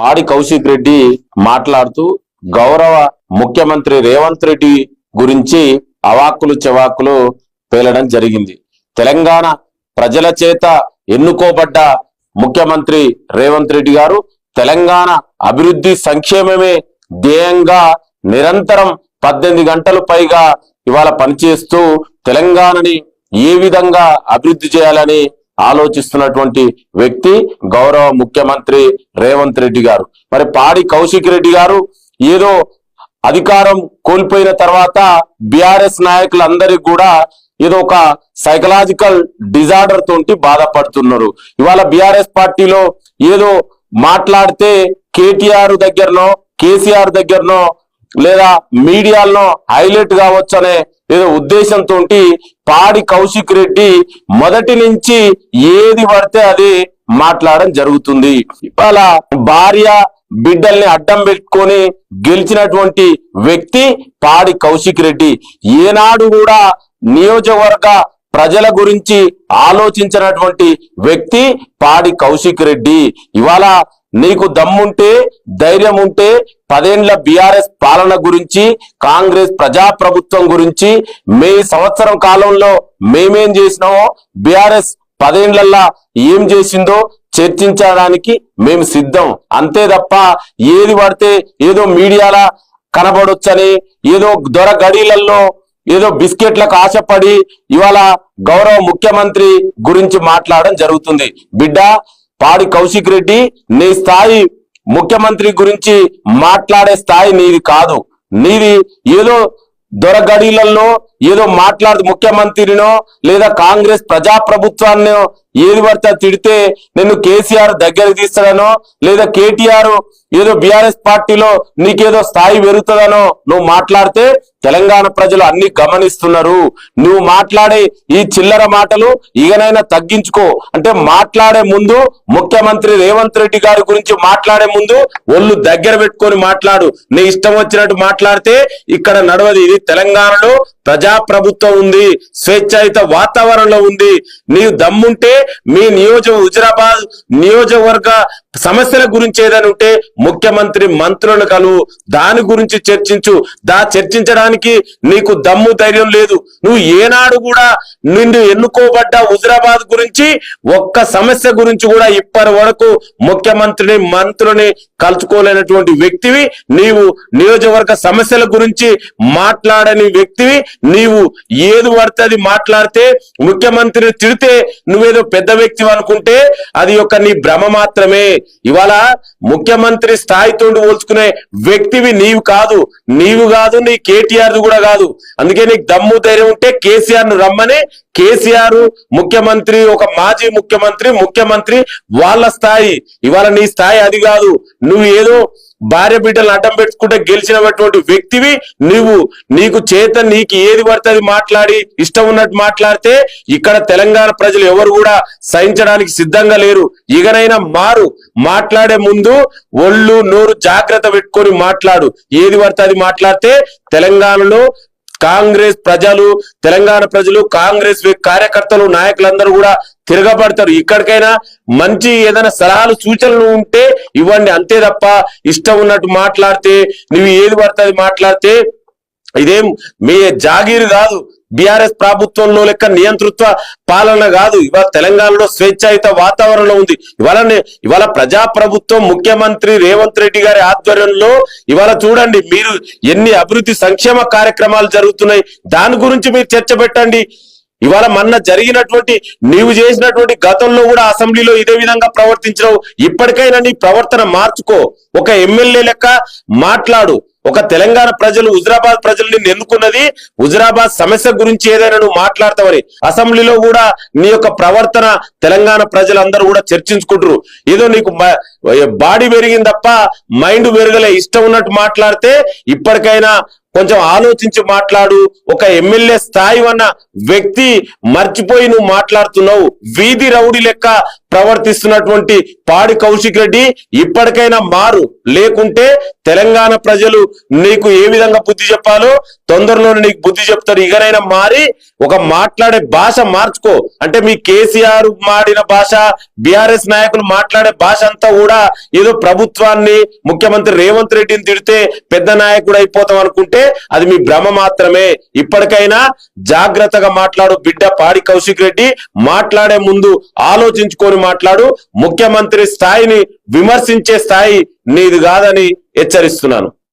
పాడి కౌశిక్ రెడ్డి మాట్లాడుతూ గౌరవ ముఖ్యమంత్రి రేవంత్ రెడ్డి గురించి అవాక్కులు చెవాకులు పేలడం జరిగింది. తెలంగాణ ప్రజల చేత ఎన్నుకోబడ్డ ముఖ్యమంత్రి రేవంత్ రెడ్డి గారు తెలంగాణ అభివృద్ధి సంక్షేమమే ధ్యేయంగా నిరంతరం పద్దెనిమిది గంటలు పైగా ఇవాళ పనిచేస్తూ తెలంగాణని ఏ విధంగా అభివృద్ధి చేయాలని ఆలోచిస్తున్నటువంటి వ్యక్తి గౌరవ ముఖ్యమంత్రి రేవంత్ రెడ్డి గారు. మరి పాడి కౌశిక్ రెడ్డి గారు ఏదో అధికారం కోల్పోయిన తర్వాత బిఆర్ఎస్ నాయకులందరికీ కూడా ఏదో ఒక సైకలాజికల్ డిజార్డర్ తోటి బాధపడుతున్నారు. ఇవాళ బిఆర్ఎస్ పార్టీలో ఏదో మాట్లాడితే కేటీఆర్ దగ్గరనో కేసీఆర్ దగ్గరనో లేదా మీడియాలో హైలైట్ కావచ్చు అనే ఏదో ఉద్దేశంతో పాడి కౌశిక్ రెడ్డి మొదటి నుంచి ఏది పడితే అది మాట్లాడడం జరుగుతుంది. ఇవాళ భార్య బిడ్డల్ని అడ్డం పెట్టుకొని గెలిచినటువంటి వ్యక్తి పాడి కౌశిక్ రెడ్డి. ఏనాడు కూడా నియోజకవర్గ ప్రజల గురించి ఆలోచించినటువంటి వ్యక్తి పాడి కౌశిక్ రెడ్డి. ఇవాళ నీకు దమ్ముంటే ధైర్యం ఉంటే పదేండ్ల బీఆర్ఎస్ పాలన గురించి కాంగ్రెస్ ప్రజాప్రభుత్వం గురించి మే సంవత్సరం కాలంలో మేమేం చేసినామో బీఆర్ఎస్ పదేండ్లల్లా ఏం చేసిందో చర్చించడానికి మేము సిద్ధం. అంతే తప్ప ఏది పడితే ఏదో మీడియాల కనబడొచ్చని ఏదో దొర గడీలలో ఏదో బిస్కెట్లకు ఆశపడి ఇవాళ గౌరవ ముఖ్యమంత్రి గురించి మాట్లాడడం జరుగుతుంది. బిడ్డ పాడి కౌశిక్ రెడ్డి నీ స్థాయి ముఖ్యమంత్రి గురించి మాట్లాడే స్థాయి నీది కాదు. నీది ఏదో దొరగడీలలో ఏదో మాట్లాడు ముఖ్యమంత్రినో లేదా కాంగ్రెస్ ప్రజాప్రభుత్వాన్నో ఏది పడితే తిడితే నేను కేసీఆర్ దగ్గర తీస్తాడనో లేదా కేటీఆర్ ఏదో బిఆర్ఎస్ పార్టీలో నీకేదో స్థాయి పెరుగుతుందనో నువ్వు మాట్లాడితే తెలంగాణ ప్రజలు అన్ని గమనిస్తున్నారు. నువ్వు మాట్లాడే ఈ చిల్లర మాటలు ఇకనైనా తగ్గించుకో. అంటే మాట్లాడే ముందు ముఖ్యమంత్రి రేవంత్ రెడ్డి గారి గురించి మాట్లాడే ముందు ఒళ్ళు దగ్గర పెట్టుకొని మాట్లాడు. నీ ఇష్టం వచ్చినట్టు మాట్లాడితే ఇక్కడ నడవది. ఇది తెలంగాణలో ప్రజాప్రభుత్వం ఉంది స్వేచ్ఛాయుత వాతావరణంలో ఉంది. నీవు దమ్ముంటే మీ నియోజక హుజరాబాద్ నియోజకవర్గ సమస్యల గురించి ఏదైనా ఉంటే ముఖ్యమంత్రి మంత్రులను కలువు. దాని గురించి చర్చించు. దా చర్చించడానికి నీకు దమ్ము ధైర్యం లేదు. నువ్వు ఏనాడు కూడా నిన్ను ఎన్నుకోబడ్డ హుజరాబాద్ గురించి ఒక్క సమస్య గురించి కూడా ఇప్పటి వరకు ముఖ్యమంత్రిని మంత్రుని కలుసుకోలేనటువంటి వ్యక్తివి. నీవు నియోజకవర్గ సమస్యల గురించి మాట్లాడని వ్యక్తివి. నీవు ఏది పడితే అది మాట్లాడితే ముఖ్యమంత్రిని తిడితే నువ్వేదో పెద్ద వ్యక్తి అనుకుంటే అది ఒక నీ భ్రమ మాత్రమే. ఇవాళ ముఖ్యమంత్రి స్థాయితో పోల్చుకునే వ్యక్తివి నీవు కాదు. నీవు కాదు నీ కేటీఆర్ కూడా కాదు. అందుకే నీకు దమ్ము ధైర్యం ఉంటే కేసీఆర్ను రమ్మని కేసీఆర్ ముఖ్యమంత్రి ఒక మాజీ ముఖ్యమంత్రి ముఖ్యమంత్రి వాళ్ళ స్థాయి. ఇవాళ నీ స్థాయి అది కాదు. నువ్వు ఏదో భార్య బిడ్డలను అడ్డం పెట్టుకుంటే గెలిచినటువంటి వ్యక్తివి నువ్వు. నీకు చేత నీకు ఏది పడితే అది మాట్లాడి ఇష్టం ఉన్నట్టు మాట్లాడితే ఇక్కడ తెలంగాణ ప్రజలు ఎవరు కూడా సహించడానికి సిద్ధంగా లేరు. ఇకనైనా మారు. మాట్లాడే ముందు ఒళ్ళు నోరు జాగ్రత్త పెట్టుకొని మాట్లాడు. ఏది పడితే అది మాట్లాడితే తెలంగాణలో కాంగ్రెస్ ప్రజలు తెలంగాణ ప్రజలు కాంగ్రెస్ కార్యకర్తలు నాయకులందరూ కూడా తిరగబడతారు. ఇక్కడికైనా మంచి ఏదైనా సలహాలు సూచనలు ఉంటే ఇవ్వండి. అంతే తప్ప ఇష్టం ఉన్నట్టు మాట్లాడితే నువ్వు ఏది పడుతుంది మాట్లాడితే ఇదేం మీ జాగీరు కాదు. బీఆర్ఎస్ ప్రభుత్వంలో లెక్క నియంతృత్వ పాలన కాదు. ఇవాళ తెలంగాణలో స్వేచ్ఛాయుత వాతావరణంలో ఉంది. ఇవాళ ఇవాళ ప్రజాప్రభుత్వం ముఖ్యమంత్రి రేవంత్ రెడ్డి గారి ఆధ్వర్యంలో ఇవాళ చూడండి మీరు ఎన్ని అభివృద్ధి సంక్షేమ కార్యక్రమాలు జరుగుతున్నాయి. దాని గురించి మీరు చర్చ పెట్టండి. ఇవాళ మొన్న జరిగినటువంటి నీవు చేసినటువంటి గతంలో కూడా అసెంబ్లీలో ఇదే విధంగా ప్రవర్తించడం ఇప్పటికైనా నీ ప్రవర్తన మార్చుకో. ఒక ఎమ్మెల్యే లెక్క మాట్లాడు. ఒక తెలంగాణ ప్రజలు హుజరాబాద్ ప్రజలు నిన్ను ఎన్నుకున్నది హుజరాబాద్ సమస్య గురించి ఏదైనా నువ్వు మాట్లాడతావని. అసెంబ్లీలో కూడా నీ యొక్క ప్రవర్తన తెలంగాణ ప్రజలందరూ కూడా చర్చించుకుంటారు ఏదో నీకు బాడీ పెరిగింది తప్ప మైండ్ పెరగలే ఇష్టం ఉన్నట్టు మాట్లాడితే ఇప్పటికైనా కొంచెం ఆలోచించి మాట్లాడు. ఒక ఎమ్మెల్యే స్థాయి ఉన్న వ్యక్తి మర్చిపోయి నువ్వు మాట్లాడుతున్నావు. వీధి రౌడీ లెక్క ప్రవర్తిస్తున్నటువంటి పాడి కౌశిక్ రెడ్డి ఇప్పటికైనా మారు. లేకుంటే తెలంగాణ ప్రజలు నీకు ఏ విధంగా బుద్ధి చెప్పాలో తొందరలోనే నీకు బుద్ధి చెప్తారు. ఇకనైనా మారి ఒక మాట్లాడే భాష మార్చుకో. అంటే మీ కేసీఆర్ మాడిన భాష బీఆర్ఎస్ నాయకులు మాట్లాడే భాష అంతా కూడా ఏదో ప్రభుత్వాన్ని ముఖ్యమంత్రి రేవంత్ రెడ్డిని తిడితే పెద్ద నాయకుడు అయిపోతాం అనుకుంటే అది మీ భ్రమ మాత్రమే. ఇప్పటికైనా జాగ్రత్త జాగ్రత్తగా మాట్లాడు బిడ్డ పాడి కౌశిక్ రెడ్డి. మాట్లాడే ముందు ఆలోచించుకొని మాట్లాడు. ముఖ్యమంత్రి స్థాయిని విమర్శించే స్థాయి నీది కాదని హెచ్చరిస్తున్నాను.